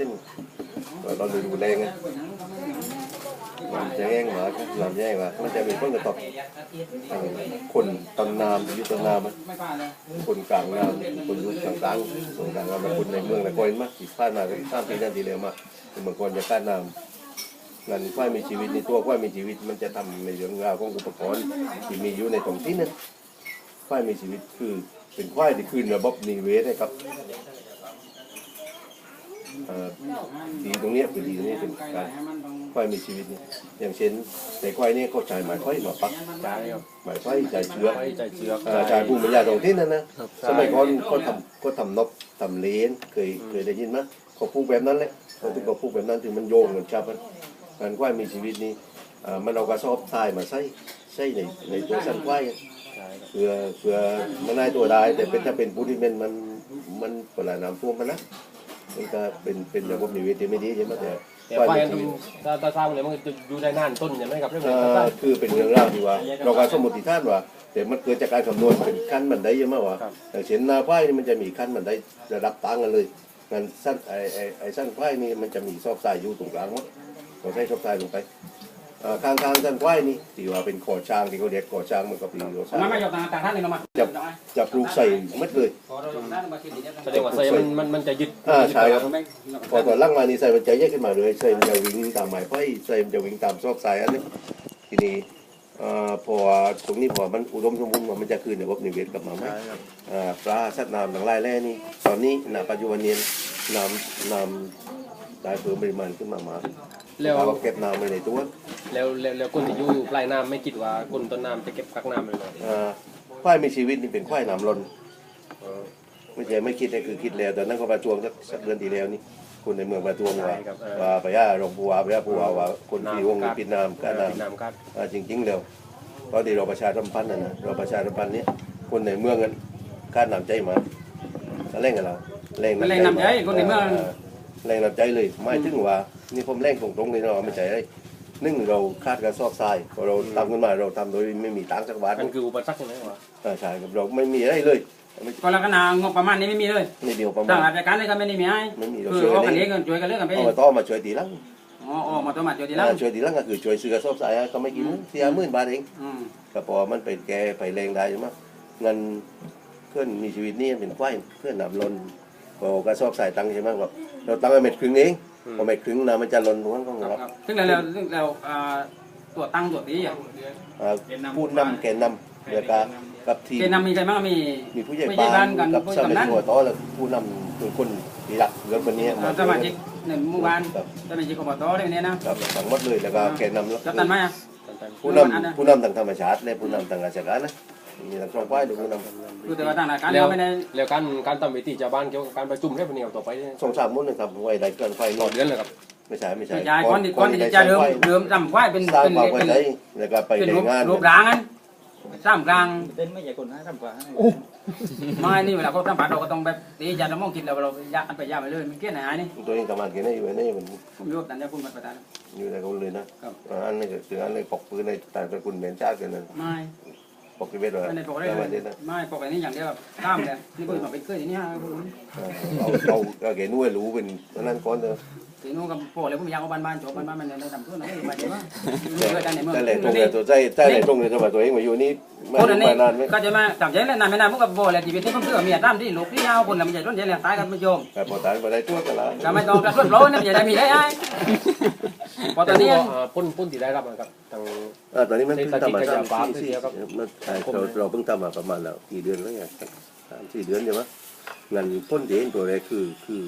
ซึ่งเราดูดูแรงไงลำแจ้งมาลำแจ้งมามันจะมีผลกระทบทางคนตำนามอยู่ตำนามคนกลางน้ำคนอยู่กลางกลางคนกลางน้ำคนในเมืองในคอยมากที่ผ่านมาข้ามปีนั้นทีเดียวมาบางคนจะก้าน้ำงานควายมีชีวิตในตัวควายมีชีวิตมันจะทำในเรื่องราวของอุปกรณ์ที่มีอยู่ในท้องที่นั้นควายมีชีวิตคือเป็นควายที่คืนระบบนิเวศให้กับ ดีตรงเนี้ยคือดีตรงนี้เป็นการควายมีชีวิตเนี่ยอย่างเช่นในควายเนี่ยเขาใช้หมายควายมาปักใช่ครับหมายควายใช้เชือใจเชือกเอ่อใช้ภูมิปัญญาตรงที่นั่นนะสมัยก่อนเขาทำเขาทำนกทำเลนเคยเคยได้ยินไหมเขาพูดแบบนั้นแหละเขาถึงเขาพูดแบบนั้นถึงมันโยงกันครับมันการควายมีชีวิตนี่มันเอากระสอบทรายมาใส่ใส่ในในตัวสันควายเพื่อเพื่อมันได้ตัวได้แต่เป็นถ้าเป็นปูนที่เป็นมันมันเวลาน้ำท่วมมันนะ มันก็เป็นเป็นระบบนิเวศที่ไม่ดีใช่ไหมแต่แต่ควายไฟมีอันชีวิตถ้าถ้าสร้างเนี่ยมันจะอยู่ได้นานต้นใช่ไหมครับเรื่องเอ่นี้อคือเป็นเรื่องราวที่ว่า เราการสมมติฐานว่า แต่มันเกิดจากการคำนวณเป็นขั้นบันไดเยอะมากว่าอย่างเช่นนาควายนี่มันจะมีขั้นบันไดระดับต่างกันเลยงานสั้นไอไอไอสั้นควายนี่มันจะมีซอกทรายอยู่ตรงกลางมั้งเราใช้ซอกทรายลงไปเอ่อ ข้างทางสั้นควายนี่ที่ว่าเป็นขอช้างที่เขาเรียกขอช้างมันก็เป็นเราสร้างมาไม่ยกตาตาท่านหนึ่งมาจะจะปลูกใส่มัดเลยแสดงว่าไซมันมันมันจะยึดอ่าใช่ครับไม่พอตอนล่างมานี่ใส่มันจะแยกขึ้นมาเลยใส่มันจะวิ่งตามหมายไฟใส่มันจะวิ่งตามซอกทรายอันนี้ทีนี้เอ่อพอตรงนี้พอมันอุดมสมบูรณ์มันจะคืนระบบนิเวศกลับมาไหมใช่ครับอ่าปลาสัตว์น้ำทั้งหลายแร่นี่ตอนนี้ณปัจจุบันนี้น้ำน้ำได้เพิ่มปริมาณขึ้นมามาก แล้วเราก็เก็บน้ำไว้ในตัวแล้วแล้วแล้วคนที่อยู่ปลายน้ำไม่คิดว่าคนต้นน้ำจะเก็บกักน้ำเลยเหรออ่าควายมีชีวิตนี่เป็นควายน้ำล้นเอ่อไม่ใช่ไม่คิดนะคือคิดแล้วแต่นั้นก็ประจวงสักสักเดือนที่แล้วนี่คนในเมืองประจวงว่าว่าไปย่ารองผู้ว่าไปย่าผู้ว่าว่าคนที่วงปิดน้ำกั้นน้ำปิดน้ำกัดอ่าจริงๆแล้วตอนที่เราประชาสัมพันธ์นะนะเราประชาสัมพันธ์นี้คนในเมืองกันคาดน้ำใจมาก็เล่นกับเราเล่นแรงนำใจคนในเมืองาแรงน้ำใจเลยไม่ถึงว่า นี่ผมเล่นตรงๆเลยเนาะไม่ใช่เลยหนึ่งเราคาดกระสอบทรายพอเราทำขึ้นมาเราทำโดยไม่มีตังค์สักบาทนั่นคืออุปสรรคใช่ไหมวะอ่าใช่ครับเราไม่มีอะไรเลยไม่ก็แล้วก็นางบประมาณนี้ไม่มีเลยไม่เดียวประมาต่างณราชการเลยก็ไม่ได้มีให้ไม่มีเราคือช่วยออกกักันนเอเองงกันช่วยกันเลือกกันไปเอามาต่อมาช่วยตีหลังอ๋อออกมาตัวมาตัวทีหลังอ่าช่วยตีหลังก็คือช่วยซื้อกระสอบทรายก็ไม่กี่เสียหมื่นบาทเองอืมก็พอมันเป็นแกไปแรงได้ใช่ไหมเงินเพื่อนมีชีวิตนี่เป็นควายเพื่อนหนำลนพอกระสอบใส่ตังค์ใช่ไหมแบบเราตังค์ไปเม็ดครึ่งเอง พอเม็ดครึ่งนะมันจะลนตรงนั้นของครับเราครับซึ่งแล้วแล้วซึ่งแล้วอ่าตัวตั้งตัวตีอะอ่าผู้นำแกนนำเรือการกับทีมเกณฑ์นำมีใครบ้างมีมีผู้ใหญ่ผู้ใหญ่บ้าบ้านนกันกับผู้สมัยกำนันหัวโตแล้วผู้นำคือคนที่รักเรือคนนี้อ่าสมาชิกหนึ่งหมู่บ้านครับสมาชิกอบตได้เนี่ยนะครับทั้งหมดเลยแล้วก็แกนนำแล้วจับตันไหมอะผู้นำผู้นำทางธรรมชาติและผู้นำทางราชการนะ มีทั้งสองฝ่ายเลยผู้นำคือแต่ว่าต่างราชการแล้วเราไม่ได้แล้วการการทำวิธีชาวบ้านเกี่ยวกับการประชุมได้ปะเนี่ยต่อไปเนี่ยสองสามมุ่นนะครับไว้ได้เกินไฟนต่ออนเดือนเลยครับไม่ใช่ไม่ใช่ไม่ใช่ก้อนที่ก้อนที่จะเริ่มเริ่มทำควายเป็นสร้างเป็นความเป็เข้านใจแล้วก็ไปเป็นในรูปงานรูปร่างนั้นสร้างกลางเต้นไม่ใหญ่คนนะทำกว่าไม่นี่เวลาเขาทำผัดเราก็ต้องแบบตีจานเรามองกินเราเรายาอันไปยาไปเลยมันเกลี้ยงไหนนี่ตัวเองทำงานกันได้อยู่ในมันผมยกตันจะพูดมาประทานอยู่ในคนเลยนะครับอ่าอันนี้ก็คืออันนี้ปกปืนในต่างตระกูลเหม็นชาติกันนั่นไม่ ปกที่เวทว่าไม่ได้ปกได้ได้เลมายเด่นนะไม่ปกอันนี้อย่างเดียวแบบข้ามเลยนี่ก็มาเป็นเคยอย่างนี้ฮะอ่าเอาเอาเอาแกนุ่ยรู้เป็นอันนั้นก้อนเด้อ ทีนู้นกับโปเลยผมอยากเอาบ้านบ้านจบบ้านบ้านมันเลยทำทั่วหน่อยมาเดี๋ยวว่าเกิดกันเมืองแต่แหละตรงเลยตัวใจใจไหนตรงเลยตัวตัวเองมาอยู่นี่ไม่คนอันรู้นี้มานานไหมก็จะมาจับใจแล้วนานไม่นานพวกกับโบเลยชีวิตนี้ผมเชื่อเมียตามที่ลูกที่ยาวคนละมันจะต้นใจเลยตายกันไม่ยอมแต่พอตายมาได้ตัวกันละก็ไม่ต้องกระตุ้นโปรนะมันจะได้มีได้ไอ้พอตอนนี้อ่าพ้นพ้นที่ได้รับนะครับทางตอนนี้มันเพิ่งทำมาสามสี่เดียวครับมันเราเราเพิ่งทำมาประมาณแล้วกี่เดือนแล้วไงสามสี่เดือนใช่ไหมงินพ้นเดือนตัวแรกคือคือ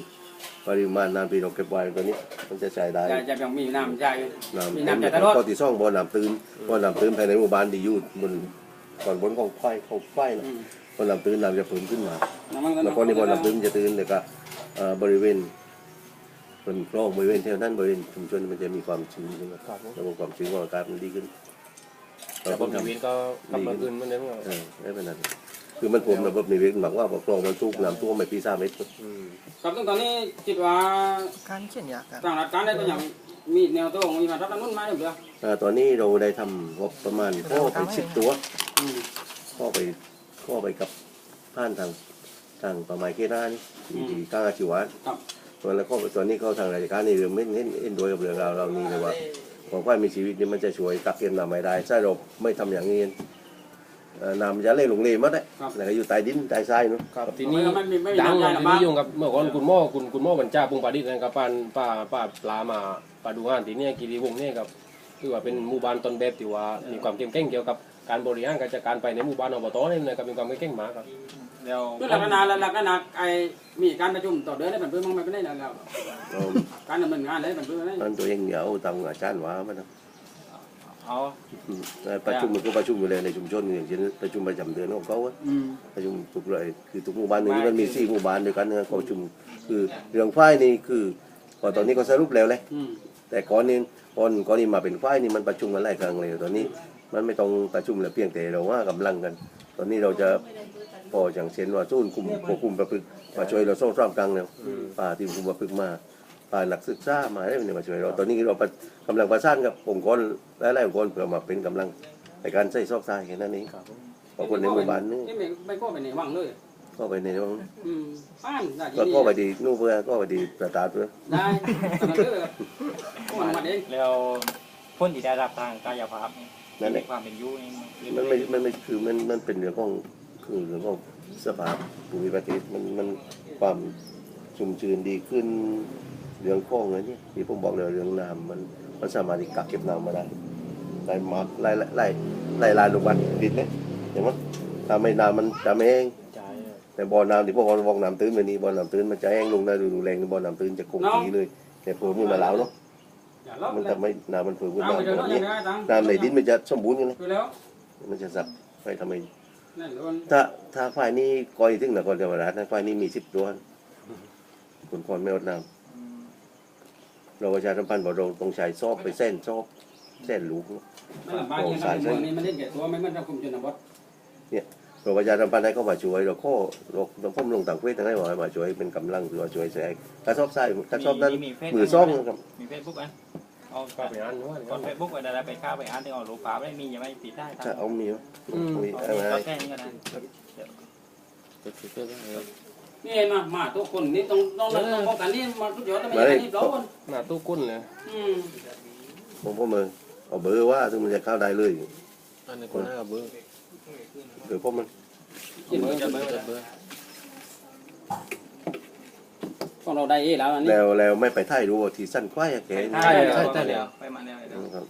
ปริมาณน้ำที่เราเก็บไว้ตัวนี้ มันจะใช้ได้จะจะยังมีน้ำใจน้ำมีเต็มน้ำใจตลอดข้อที่สองบ่อน้ำตื้นบ่อน้ำตื้นภายในหมู่บ้านที่อยู่บนก่อนบนของควายเขาควายนะบ่อน้ำตื้นน้ำจะเพิ่มขึ้นมาแล้วก็ในบ่อน้ำตื้นจะตื้นแล้วก็เอ่อบริเวณเป็นคลองบริเวณแถวนั้นบริเวณชุมชนมันจะมีความชื้นใช่ไหมครับผมระบบความชื้นของอากาศมันดีขึ้นระบบนิเวศก็กลับมาคืนเหมันเดิมครับเออได้เป็นนั้น คือมันผมระบบนิเวศหมายว่าพอคลองมันสูบน้ำท่วมไปปีสามเมตรอืมครับซึ่งตอนนี้คิดว่าการเขียนยากกันต่างรัฐการได้ก็ยังมีแนวโต้มีมาทับนั้นนู่นมาอยู่เดียวอ่าตอนนี้เราได้ทำงบประมาณข้อไปสิบตัวข้อไปข้อไปกับผ่านทางทางประมาณเกณฑ์นี่ที่ที่กลางอาชีวะครับแล้วก็ตอนนี้เขาทางราชการนี่เรื่องไม่เห็นเห็นด้วยกับเรื่องราวเรานี้เลยว่าของควายมีชีวิตนี่มันจะช่วยกักเก็บน้ำไม่ได้ถ้าเราไม่ทำอย่างนี้เอ่อ น้ำมันจะเล่ลงเลมาได้แล้วก็อยู่ใต้ดินใต้ทรายเนาะ ครับทีนี้ไม่ไม่ไม่ดังไม่ทีนี้ยุ่งกับเมื่อก่อนคุณหม่อคุณคุณหม่อบรรจาปุงปาดิษฐ์นะครับป้าป้าป้าปลามาปลาดูงานทีเนี้กีรีวงศ์เนี่ยครับคือว่าเป็นหมู่บ้านต้นแบบที่ว่ามีความเข้มแข็งเกี่ยวกับการบริหารการจัดการไปในหมู่บ้านอบตนี่นะครับมีความเข้มแข็งมากครับ เดี๋ยวคือหลักนานหลักนานไอ้มีการประชุมต่อเดือนได้เป็นเพื่อนมั้งไม่เป็นได้แล้วเอาการดำเนินงานได้เป็นเพื่อนได้ นั่นตัวเองอย่าเอาตามอาจารย์ว่ามันนะ เอาอืมแต่ประชุมมันก็ประชุมอยู่เลยในชุมชนอย่างเช่นประชุมประจำเดือนของเขาอะอืมประชุมทุกเลยคือทุกหมู่บ้านหนึ่งมันมีสี่หมู่บ้านด้วยกันนะครับเขาประชุมคือเรื่องไฟนี่คือพอตอนนี้ก็สรุปแล้วเลยอืมแต่ก่อนนี้ก่อนก่อนนี้มาเป็นไฟนี่มันประชุมกันหลายครั้งเลยตอนนี้มันไม่ต้องประชุมแล้วเพียงแต่เราว่ากำลังกัน ตอนนี้เราจะพออย่างเช่นว่าสู้คุมควบคุมประพฤติมาช่วยเราโซ่ซ่อมกลางแล้วป่าที่คุมประพฤติมา ป่านักศึกษามาได้เนี่ยมาช่วยเราตอนนี้เรากำลังประสานกับองค์กรหลายๆองค์กรเพื่อมาเป็นกำลังในการใช้ซอกทรายแค่นั้นเองขอบคนในหมู่บ้านนี่ไม่ไม่ก็ไปในวังเลยก็ไปในนู้นอืมบ้านได้ก็ก็ไปดีนู่นเพื่อก็ไปดีประตาดเพื่อได้ตอนนั้นเลยก็มันมาเองแล้วพ้นที่ได้รับทางกายภาพนี่นั่นแหละความเป็นอยูนี่มันไม่มันไม่คือมันมันเป็นเรื่องของคือเรื่องของสภาพภูมิประเทศมันมันความชุ่มชื้นดีขึ้น เรื่องของอะไรนี่ที่ผมบอกเลยเรื่องน้ำมันมันสามารถที่กักเก็บน้ำมาได้ได้มากไล่ไล่ไล่ลายลงมาดินเลยเห็นไหมถ้าไม่น้ำมันจะไม่แห้งจ่ายแต่บ่อน้ำที่พวกเราบอกน้ำตื้นแบบนี้บ่อน้ำตื้นมันจะแห้งลงได้ดูแรงบ่อน้ำตื้นจะคงที่เลย แต่เพิ่มขึ้นมาแล้วเนาะอย่าลบมันเลจะยไม่น้ำมันเพิ่มขึ้นเอามาไปเจอแบน้องบยันี้งไงตังน้ำในดินมันจะสมบูรณ์กันเลยคือแล้วมันจะสับไปทำไมนั่นโดนถ้าถ้าฝ่ายนี้ก่อยถึงนครศรีธรรมราชนะฝ่ายนี้มีสิบตัวคนคนไม่อดน้ำ เราประชาสัมพันธ์บอกเราต้องใช้ซอกไปเส้นซอกเส้นลูกไม่ลำบากอย่างนั้นเมืองนี้มันเล่นแก่ตัวไม่เหมือนเราคุมชนบทเราประชาสัมพันธ์ให้เขามาช่วยเราข้อเราเราพ่มลงต่างเวททั้งให้บอกให้มาช่วยเป็นกำลังหรือว่าช่วยแสงกระสอบทรายกระสอบนั้นมีเฟซมือซ่องนะครับมีเฟซบุ๊กอะเอาก็ไปอ่านว่าก่อนเฟซบุ๊กเวลาไปเข้าไปอ่านที่เอารูปภาพได้มีอย่าไม่ปิดได้ครัถ้าบเอามีวะมีเอาอะไรก็แค่นี้ก็ได้ นี่มามาทุกคนนี่ต้องต้องต้องป้องกันนี่มาทุกยอดไม่ใช่นี่ร้อนหน้าตู้ก้นเลยอืมผมพ่อมือเอาเบอร์ว่าถึงมันจะเข้าได้เลยอันนี้คนหน้าเบอร์เดี๋ยวพ่อมันกินเบอร์จะเบอร์จะเบอร์ของเราได้เอแล้วอันนี้แล้วแล้วไม่ไปถ่ายรูปที่สั้นควายอะแกใช่ใช่ใช่แล้วไปมาแล้วนะครับ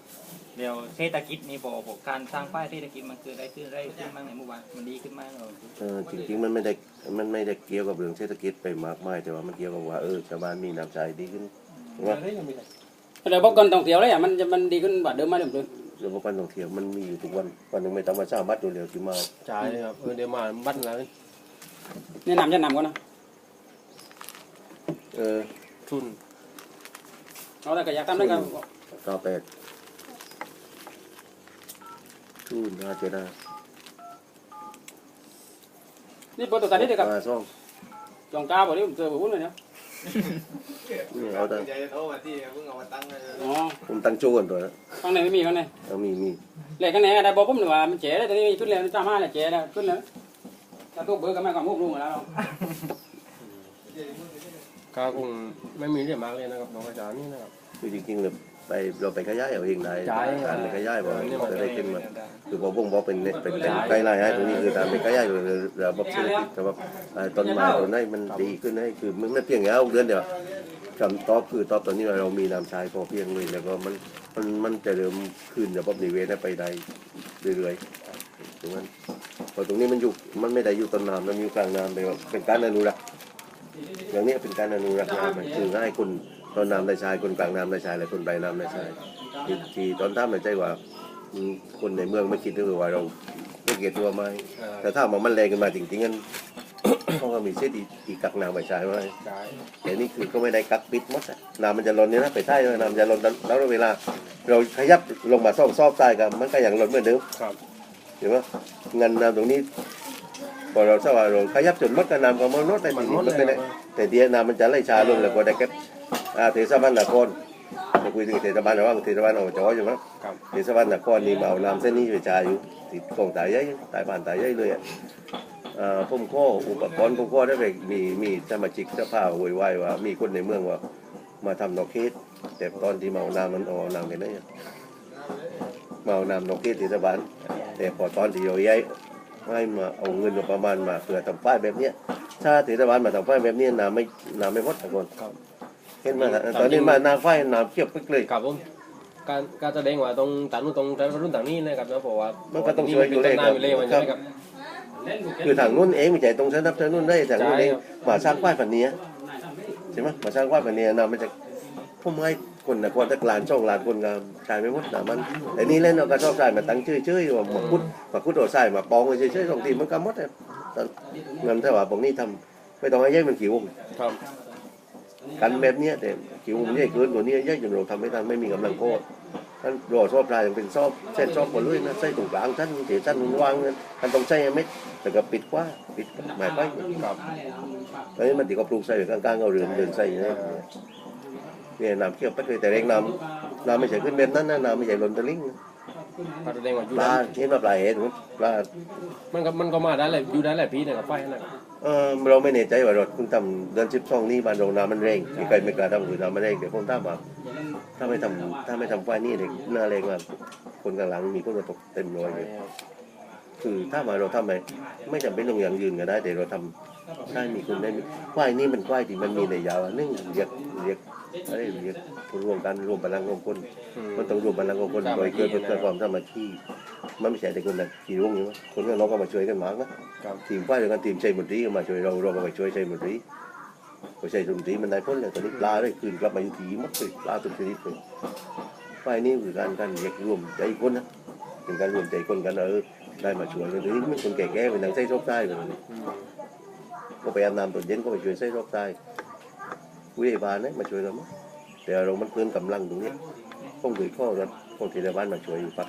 เดี๋ยวเศรษฐกิจนี่บอกบอกการสร้างป้ายเศรษฐกิจมันคือได้ขึ้นได้ขึ้นบ้างในหมู่บ้านมันดีขึ้นมากเลยเออจริงๆมันไม่ได้มันไม่ได้เกี่ยวกับเรื่องเศรษฐกิจไปมากมายแต่ว่ามันเกี่ยวกับว่าเออชาวบ้านมีน้ำใจดีขึ้นใช่ไหมระบบการท่องเที่ยวเลยอะมันจะมันดีขึ้นกว่าเดิมมาเดิมเลยระบบการท่องเที่ยวมันมีอยู่ทุกวันวันหนึ่งไม่ต้องมาสร้างบัตรเร็วๆที่มาจ่ายครับเออเดี๋ยวมาบัตรแล้วนี่นำจะนำก่อนนะเออทุนเราแต่ก็อยากทำได้ก็เก้าแป ดทูนห้าเจ็ดห้านี่ปกตินี่เด็กกับห้าสองจองกาบอกนี่เจอบุ้นเลยเนาะนี่เอาแต่ใจจะโทรมาที่เพิ่งเอามาตั้งเลยอ๋อผมตั้งโจ้กันตัวนะข้างในไม่มีข้างในเอามีมีเลยข้างในได้บอกผมหรือว่ามันเจ๋ได้ตอนนี้ขึ้นแล้วจ้ามาเลยเจ๋แล้วขึ้นแล้วถ้าทุกเบอร์ก็ไม่ความมุกลุงแล้วก็คงไม่มีเรื่องมากเลยนะครับน้องอาจารย์นี่นะครับคือจริงๆเลย ไปเราไปขยายเอาเองได้จ่ายการไปขยายบอกเนี่ยจะได้ขึ้นมาคือพอผมบอกเป็นเป็นเป็นไกด์ไลน์ให้ตรงนี้คือตามเป็นไกด์ไลน์เลยระบบเศรษฐกิจระบบต้นไม้ต้นไม้มันดีขึ้นให้คือมันไม่เพียงแค่เดือนเดียวคำตอบคือตอบตอนนี้เรามีน้ำใช้พอเพียงเลยแล้วก็มันมันมันจะเริ่มขึ้นระบบนิเวศให้ไปได้เรื่อยๆตรงนั้นพอตรงนี้มันอยู่มันไม่ได้อยู่ต้นน้ำมันอยู่กลางน้ำไปว่าเป็นการอนุรักษ์อย่างนี้เป็นการอนุรักษ์น้ำมันคือให้คน ต้นน้ำได้ใช้คนกลางน้ำได้ใช้และคนปลายน้ำได้ใช้ที่ที่ตอนท่ามันใจว่าอืมคนในเมืองไม่คิดด้วยว่าเราไม่เกลียดตัวไหมแต่ถ้ามันมันแรงกันมาจริงๆกันเขาก็มีเส้นอีอีกักน้ำไปใช้ไหมจ่ายแต่นี่คือก็ไม่ได้กักปิดหมดอะน้ำมันจะล้นเนี่ยนะไปใต้เลยน้ำมันจะล้นแล้วเวลา เราขยับลงมาซ่อมซอบใต้กันมันก็อย่างล้นเหมือนเดิม ครับเห็นไหมเงินน้ำตรงนี้พอเราสว่าเราขยับจนหมดก็น้ำก็มันลดได้มันทีหมนี้ดมันเลไม่ยได้แต่เดียวน้ำมันจะไหลช้าลงแล้วก็ได้แค่ อ่าเทศบาลนครเราคุยถึงเทศบาลนะว่าเทศบาลอบจอยู่มั้งครับเทศบาลนครนี่มาเอาน้ำเส้นนี้ไปจ่ายอยู่ติดกองตายใหญ่ตายบ้านตายใหญ่เลยอะเอ่อผมข้ออุปกรณ์ผมข้อได้ไปมีมีสมาชิกสภาโวยวายว่า มีคนในเมืองว่า มาทำนอกเขตแต่ตอนที่เมาน้ำมันเอาน้ำไปไหนอะเมาน้ำนอกเขตเทศบาลแต่พอตอนที่เราย้ายให้มาเอาเงินมาประมาณมาเพื่อทำป้ายแบบเนี้ยถ้าเทศบาลมาทำป้ายแบบเนี้ยน้ำไม่น้ำไม่พอดทุกคนครับ เห็นไหมล่ะตอนนี้มาน้ำไฟน้ำเขียวปึ๊กเลยครับผมการการแสดงว่าตรงต่างนู้นตรงรุ่นต่างนี้นะครับนะเพราะว่ามัมันก็ต้องช่วยเป็นตำนานอยู่เลยมันครัใช่บไหมครับคือทางนู้นเองไม่ใช่ตรงสนับสนุนได้ทางนู้นเองมาสร้างป้ายฝันเนี้ยใช่ไหมมาสร้างป้ายฝันเนี้ยน้ำมันจะผมให้คนนะคนตะกลานช่องลานคนงามชายไม่หมดนะมันแต่นี่เล่นเอากระชอบชายมาตั้งชื่อชื่อว่ามาคุดมาคุดตัวชายมาปองเลยชื่อชื่อสองทีมันก็หมดเลยเงินถ้าว่าบอกนี่ทำไม่ต้องให้แยกมันขิวครับ กันแบบเนี้ยแต่ขิวมันใหญ่เกินกว่านี้แยกจนเราทำไม่ทันไม่มีกำลังโคตรท่านรอชอบชายยังเป็นชอบเส้นชอบหมดเลยนะใส่ตรงกลางท่านเสียท่านวางเงินท่านต้องใช้เม็ดแต่ก็ปิดกว่าปิดหมายไปครับตอนนี้มันติดกับปลูกใส่อยู่กลางๆเอาเรือนเดินใส่เนี่ยเนี่ยน้ำเขี้ยวปัดเลยแต่เร่งน้ำน้ำไม่ใช่ขึ้นแบบนั้นนะน้ำไม่ใช่ล้นตะลิ่งนะการแสดงว่าอยู่ปลาได้เห็นว่าปลาเห็นไหมปลามันก็มันก็มาได้หลายอยู่ได้หลายปีนะครับไฟนะครับ เออเราไม่แน่ใจว่ารถเพิ่งทำเดือนสิบสองนี้บ้านเราน้ำมันแรงมีใครไม่กล้าทำคือน้ำมันแรงเดี๋ยวผมถามว่าถ้าไม่ทำถ้าไม่ทำไฟนี่เด็กหน้าแรงมากคนกลางหลังมีคนมาตกเต็มร้อยเลยคือถ้ามาเราทำไปไม่จำเป็นต้องอย่างยืนก็ได้แต่เราทำได้มีคนได้มีควายนี่มันควายที่มันมีในยาวอะนึ่งเรียกเรียก อะไรเรียกรวมกันรวมพลังของคนอืมมันต้องรวมพลังของคนโดยเกิดเพื่อความสามัคคีมันไม่ใช่แต่คนละกี่วงอยู่นะคนข้างนอกก็มาช่วยกันมากนะครับทีมฝ่ายเดียวกันทีมชัยมนตรีก็มาช่วยเราเราก็ไปช่วยชัยมนตรีพอชัยมนตรีมันได้พ้นเลยตอนนี้ปลาได้คืนกลับมาอยู่ที่หมัดเลยปลาตุกชนิดเลยฝ่ายนี้คือการการเรียกรวมใจคนนะเป็นการรวมใจคนกันเออได้มาช่วยกันทีนี้มันคนแก่ๆเป็นนางไส้รอบใต้กันเลยอืมก็ไปอาบน้ำตอนเย็นก็ไปช่วยไส้รอบใต้ วิทยาบาลนะมาช่วยเรามั้งแต่เรามันเกินกำลังตรงเนี้ยต้องเคยข้อรถคนที่ในบ้านมาช่วยอยู่ปัก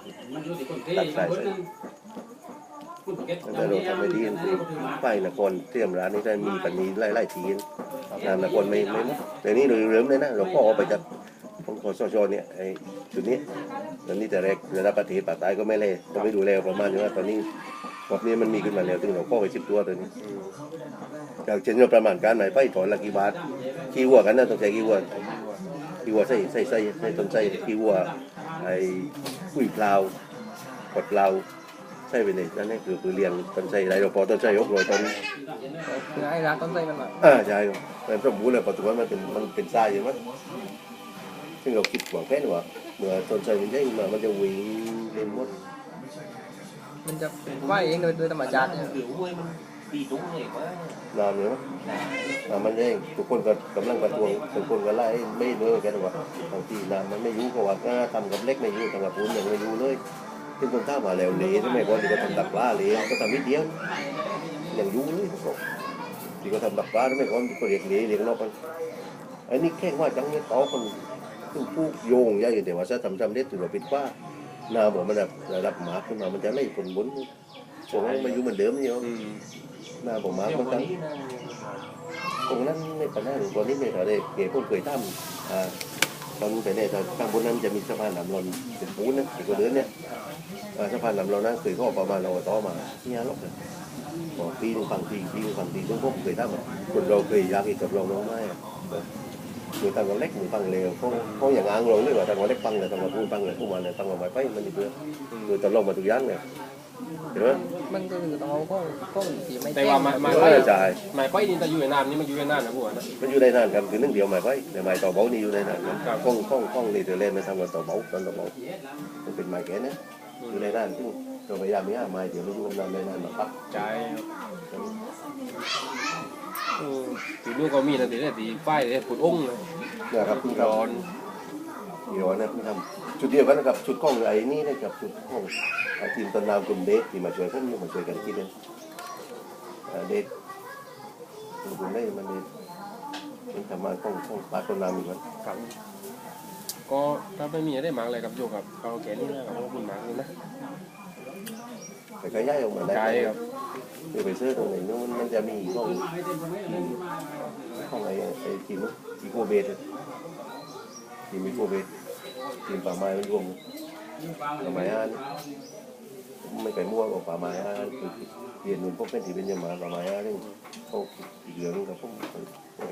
ตัดสายใส่แต่เราทำไม่ดีคือไปนครเตรียมร้านนี้ได้มีปันนี้ไล่ไล่ทีนงานนครไม่ไม่หมดแต่นี่เราเริ่มเลยนะเราก็เอาไปจากของคอสชเนี่ยไอ้จุดนี้ตอนนี้แต่แรกระดับประเทศปากใต้ก็ไม่เล่ก็ไม่ดูแลประมาณนี้ว่าตอนนี้พวกนี้มันมีขึ้นมาแล้วถึงเราก็ไปชิบตัวตัวนี้ จากเช่นเราประมาณการไหนไปถอนละกี่บาทกี่วัวกันนะต้องใช้กี่วัวกี่วัวใส่ใส่ใส่ใส่ต้นใส่กี่วัวไอ้คุยเปล่ากดเปล่าใส่ไปเลยนั่นนี่คือคือเลี้ยงต้นใส่ไรเราพอต้นใส่ยกร้อยต้นคือไอ้ร้านต้นไทรมันแบบอ่าใช่ครับแต่สมบูรณ์เลยปัจจุบันมันเป็นมันเป็นทรายอยู่มั้งซึ่งเราคิดหวังแค่ว่าเมื่อต้นใส่มันใหญ่มามันจะวิ่งเล่นหมดมันจะว่ายเองโดยโดยธรรมชาติเนี่ย นานอยู่มั้งอ่ามันเองทุกคนก็กำลังประท้วงทุกคนก็ไล่ไม่ด้วยแกนว่าบางทีน้ำมันไม่ยุ่งเพราะว่าทำกับเล็กไม่ยุ่งทำกับปูนยังไม่ยุ่งเลยที่คนท่ามาแล้วเหลใช่ไหมก่อนที่เขาทำดักปลาเหลก็ทำนิดเดียวอย่างยุ่งเลยเขาบอกที่เขาทำดักปลาใช่ไหมก่อนที่เขาเรียกเหลเรียกนอกกันอันนี้แค่ว่าจังเนี่ยต่อคนซึ่งผู้โยงใหญ่แต่ว่าถ้าทำทำเล็ดถือว่าเป็นว่านาบอกมันแบบระดับหมาขึ้นมามันจะไล่คนบนผมว่ามันอยู่เหมือนเดิมเนี่ย อืมนาบอกหมาคนตั้งตรงนั้นไม่ปัญหาหรือตอนนี้ไม่เท่าไรเก๋ผมเคยทำอ่าตอนไปเนี่ยข้างบนนั้นจะมีสะพานน้ำร้อนเป็นปูนนะที่เขาเดินเนี่ยเอ่อสะพานลำเรานั่งเคยเข้าประมาณเราต่อมาเนี่ยหรอกเลยบอกปีหนึงฟังปีปีหนึงฟังปีต้องพบเคยทำอะคนเราเคยอยากอีกกับเราน้องไม้อะมือตังกับเล็กมือตังเร็วเขาเขาอย่างอ้างเราเลยว่าตังกับเล็กฟังเลยตังกับพูดฟังเลยทุกวันเลยตังกับไม้ไปมันนี่เพื่อคือตลกมาทุกอย่างเนี่ย เห็นไหมมันก็คือต้องเอาข้องข้องที่ไม่แต่แจ้งว่ามามาไม่ไปจ่ายหมายไปนี่จะอยู่ในน้ำนี่มันอยู่ในน้ำนะพวกนะมันอยู่ในนั่นกันคือนึ่งเดียวหมายไปแต่หมายต่อเบานี่อยู่ในนั่นกันข้องข้องข้องนี่เธอเล่นมาทำกับต่อเบาตอนต่อเบามันเป็นหมายแกนะอยู่ในนั่นซึ่งเราพยายามไม่ให้หมายเดี๋ยวมันอยู่ในนั่นในนั่นมาปั๊บใช่เออตีลูกก็มีนะตีได้ตีไฟได้ผุดองค์นะนะครับคุณร้ร้ออน นเดี๋ยวนะพี่ทำจุดเดียวกันนะครับจุดกล้องไอ้นี่นะครับจุดกล้องอ่าทีมต้นน้ำกลุ่มเดทที่มาช่วยผมอยู่มาช่วยกันคิดเลยอ่าเดทกลุ่มเดทมันเดทมันทำมาต้องต้องปาต้นน้ำอีกมั้งครับก็ถ้าไม่มีอะไรมากเลยครับโยกครับเอาแกนี่นะครับขอบคุณมากเลยนะไปขยายออกมาได้ใช่ครับเดี๋ยวไปซื้อตรงไหนนู้นมันจะมีกล้องกล้องไอ้ไอ้ทีมอีโคเบสทีมอีโคเบส ทีมป่าไม้มันรวมป่าไม้อันไม่ไปมั่วกับป่าไม้อะคือเรียนนู่นพวกเป็นที่เป็นยามาป่าไม้อะนี่พวกอีกเรื่องนึงกับพวกไ